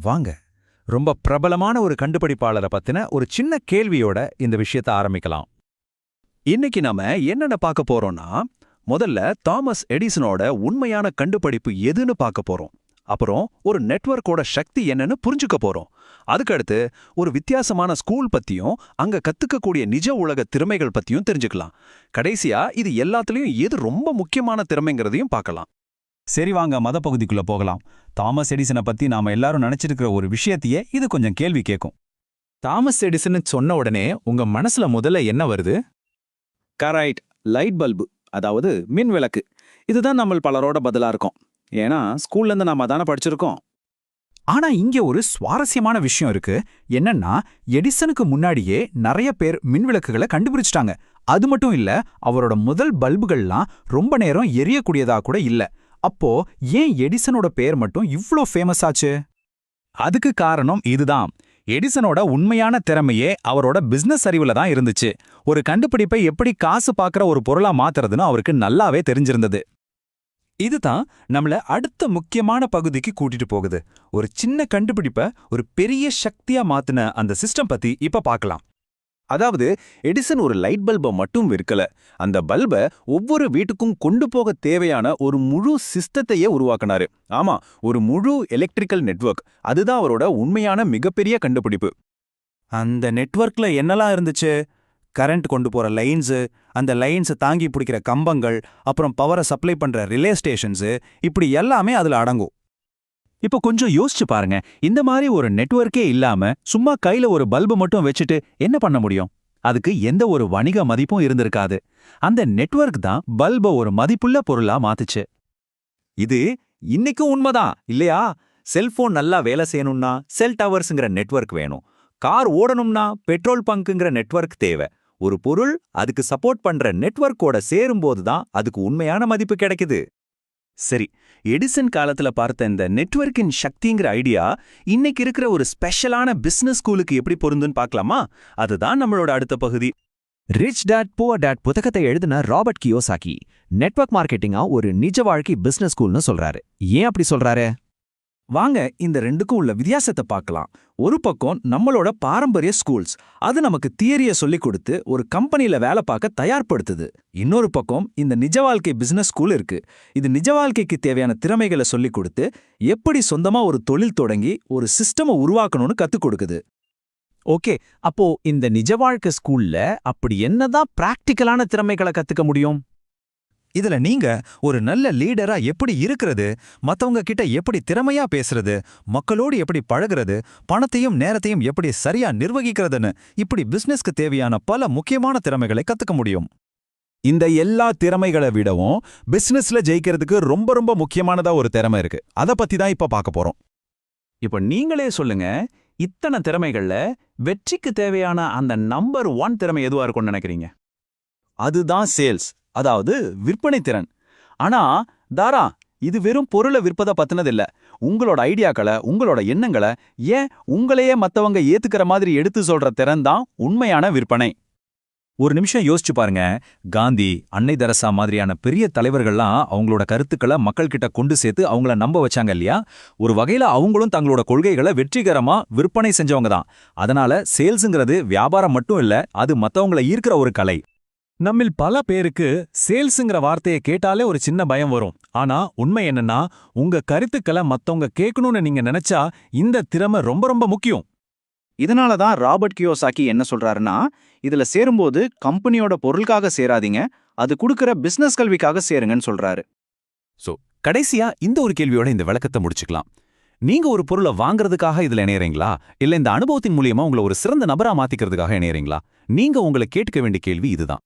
வாங்க. ரொம்ப பிரபலமான ஒரு கண்டுபிடிப்பாளரை பத்தின ஒரு சின்ன கேள்வியோட இந்த விஷயத்த ஆரம்பிக்கலாம். இன்னைக்கு நாம என்னென்ன பார்க்க போறோம்னா முதல்ல தாமஸ் எடிசனோட உண்மையான கண்டுபிடிப்பு எதுன்னு பார்க்க போறோம். அப்புறம் ஒரு நெட்வொர்க்கோட சக்தி என்னன்னு புரிஞ்சுக்க போறோம். அதுக்கடுத்து ஒரு வித்தியாசமான ஸ்கூல் பத்தியும் அங்க கத்துக்கக்கூடிய நிஜ உலக திறமைகள் பத்தியும் தெரிஞ்சுக்கலாம். கடைசியா இது எல்லாத்துலயும் எது ரொம்ப முக்கியமான திறமைங்கிறதையும் பார்க்கலாம். சரி வாங்க மத பகுதிக்குள்ள போகலாம். தாமஸ் எடிசனை பத்தி நாம எல்லாரும் நினைச்சிருக்கிற ஒரு விஷயத்தையே இது கொஞ்சம் கேள்வி கேட்கும் தாமஸ் எடிசன் சொன்ன உடனே உங்க மனசுல முதல்ல என்ன வருது? கரைட் லைட் பல்பு அதாவது மின் விளக்கு. இதுதான் நம்ம பலரோட பதிலா இருக்கும். ஏன்னா ஸ்கூல்ல இருந்து நாம தானே படிச்சிருக்கோம். ஆனா இங்க ஒரு சுவாரஸ்யமான விஷயம் இருக்கு. என்னன்னா எடிசனுக்கு முன்னாடியே நிறைய பேர் மின்விளக்குகளை கண்டுபிடிச்சிட்டாங்க. அது மட்டும் இல்ல அவரோட முதல் பல்புகள்லாம் ரொம்ப நேரம் எரியக்கூடியதா கூட இல்ல. அப்போ ஏன் எடிசனோட பேர் மட்டும் இவ்ளோ ஃபேமஸ் ஆச்சு? அதுக்கு காரணம் இதுதான். எடிசனோட உண்மையான திறமையே அவரோட பிசினஸ் அறிவுல தான் இருந்துச்சு. ஒரு கண்டுபிடிப்பை எப்படி காசு பார்க்கற ஒரு பொருளா மாத்துறதுன்னு அவருக்கு நல்லாவே தெரிஞ்சிருந்தது. இதுதான் நம்மள அடுத்த முக்கியமான பகுதிக்கு கூட்டிட்டு போகுது. ஒரு சின்ன கண்டுபிடிப்ப ஒரு பெரிய சக்தியா மாத்துன அந்த சிஸ்டம் பத்தி இப்ப பார்க்கலாம். அதாவது எடிசன் ஒரு லைட் பல்பை மட்டும் விற்கல. அந்த பல்பை ஒவ்வொரு வீட்டுக்கும் கொண்டு போக தேவையான ஒரு முழு சிஸ்டத்தையே உருவாக்குனாரு. ஆமா ஒரு முழு எலக்ட்ரிக்கல் நெட்வொர்க். அதுதான் அவரோட உண்மையான மிகப்பெரிய கண்டுபிடிப்பு. அந்த நெட்வொர்க்ல என்னலாம் இருந்துச்சு? கரண்ட் கொண்டு போற லைன்ஸு அந்த லைன்ஸை தாங்கி பிடிக்கிற கம்பங்கள் அப்புறம் பவரை சப்ளை பண்ற ரிலே ஸ்டேஷன்ஸு இப்படி எல்லாமே அதுல அடங்கும். இப்போ கொஞ்சம் யோசிச்சு பாருங்க. இந்த மாதிரி ஒரு நெட்வொர்க்கே இல்லாம சும்மா கையில ஒரு பல்பு மட்டும் வச்சுட்டு என்ன பண்ண முடியும்? அதுக்கு எந்த ஒரு வணிக மதிப்பும் இருந்திருக்காது. அந்த நெட்வொர்க் தான் பல்ப ஒரு மதிப்புள்ள பொருளா மாத்துச்சு. இது இன்னைக்கும் உண்மைதான் இல்லையா? செல்போன் நல்லா வேலை செய்யணும்னா செல் டவர்ஸ்ங்கிற நெட்வொர்க் வேணும். கார் ஓடணும்னா பெட்ரோல் பங்க்குங்கிற நெட்வொர்க் தேவை. ஒரு பொருள் அதுக்கு சப்போர்ட் பண்ற நெட்வொர்க்கோட சேரும்போது தான் அதுக்கு உண்மையான மதிப்பு கிடைக்குது. சரி எடிசன் காலத்துல பார்த்த இந்த நெட்வொர்க்கின் சக்திங்கிற ஐடியா இன்னைக்கு இருக்கிற ஒரு ஸ்பெஷலான பிசினஸ் ஸ்கூலுக்கு எப்படி பொருந்துன்னு பார்க்கலாமா? அதுதான் நம்மளோட அடுத்த பகுதி. ரிச் டேட் புவர் டேட் புத்தகத்தை எழுதின ராபர்ட் கியோசாக்கி நெட்வொர்க் மார்க்கெட்டிங்கா ஒரு நிஜ வாழ்க்கை பிசினஸ் ஸ்கூல்னு சொல்றாரு. ஏன் அப்படி சொல்றாரு? வாங்க இந்த ரெண்டுக்கும் உள்ள வித்தியாசத்தை பார்க்கலாம். ஒரு பக்கம் நம்மளோட பாரம்பரிய ஸ்கூல்ஸ் அது நமக்கு தியரிய சொல்லிக் கொடுத்து ஒரு கம்பெனில வேலை பார்க்க தயார்படுத்துது. இன்னொரு பக்கம் இந்த நிஜ வாழ்க்கை பிசினஸ் ஸ்கூல் இருக்கு. இது நிஜ வாழ்க்கைக்கு தேவையான திறமைகளை சொல்லிக் கொடுத்து எப்படி சொந்தமா ஒரு தொழில் தொடங்கி ஒரு சிஸ்டமை உருவாக்கணும்னு கத்துக் கொடுக்குது. ஓகே அப்போ இந்த நிஜ வாழ்க்கை ஸ்கூல்ல அப்படி என்னதான் பிராக்டிக்கலான திறமைகளை கத்துக்க முடியும்? இதுல நீங்க ஒரு நல்ல லீடரா எப்படி இருக்கிறது மத்தவங்க கிட்ட எப்படி திறமையா பேசுறது மக்களோடு எப்படி பழகுறது பணத்தையும் நேரத்தையும் எப்படி சரியா நிர்வகிக்கிறதுன்னு இப்படி பிசினஸ்க்கு தேவையான பல முக்கியமான திறமைகளை கத்துக்க முடியும். இந்த எல்லா திறமைகளை விடவும் பிசினஸ்ல ஜெயிக்கிறதுக்கு ரொம்ப ரொம்ப முக்கியமானதா ஒரு திறமை இருக்கு. அத பத்தி தான் இப்ப பார்க்க போறோம். இப்போ நீங்களே சொல்லுங்க இத்தனை திறமைகள்ல வெற்றிக்கு தேவையான அந்த நம்பர் ஒன் திறமை எதுவா இருக்கும்னு நினைக்கிறீங்க? அதுதான் சேல்ஸ் அதாவது விற்பனை திறன். ஆனா தாரா இது வெறும் பொருளை விற்பதை பத்தினதில்ல. உங்களோட ஐடியாக்களை உங்களோட எண்ணங்களை ஏன் உங்களையே மத்தவங்க ஏத்துக்கிற மாதிரி எடுத்து சொல்ற திறன் தான் உண்மையான விற்பனை. ஒரு நிமிஷம் யோசிச்சு பாருங்க. காந்தி அன்னை தரசா மாதிரியான பெரிய தலைவர்கள்லாம் அவங்களோட கருத்துக்களை மக்கள்கிட்ட கொண்டு சேர்த்து அவங்கள நம்ப வச்சாங்க இல்லையா? ஒரு வகையில அவங்களும் தங்களோட கொள்கைகளை வெற்றிகரமா விற்பனை செஞ்சவங்க தான். அதனால சேல்ஸுங்கிறது வியாபாரம் மட்டும் இல்ல அது மத்தவங்கள ஈர்க்கிற ஒரு கலை. நம்மில் பல பேருக்கு சேல்ஸுங்கிற வார்த்தையை கேட்டாலே ஒரு சின்ன பயம் வரும். ஆனா உண்மை என்னன்னா உங்க கருத்துக்களை மத்தவங்க கேட்கணும்னு நீங்க நினைச்சா இந்த திறமை ரொம்ப ரொம்ப முக்கியம். இதனால தான் ராபர்ட் கியோசாக்கி என்ன சொல்றாருன்னா இதுல சேரும்போது கம்பெனியோட பொருளுக்காக சேராதீங்க அது கொடுக்கிற பிசினஸ் கல்விக்காக சேருங்கன்னு சொல்றாரு. கடைசியா இந்த ஒரு கேள்வியோட இந்த விளக்கத்தை முடிச்சுக்கலாம். நீங்க ஒரு பொருளை வாங்குறதுக்காக இதுல இணையறீங்களா? இல்ல இந்த அனுபவத்தின் மூலியமா உங்களை ஒரு சிறந்த நபரா மாத்திக்கிறதுக்காக இணையறீங்களா? நீங்க உங்களை கேட்க வேண்டிய கேள்வி இதுதான்.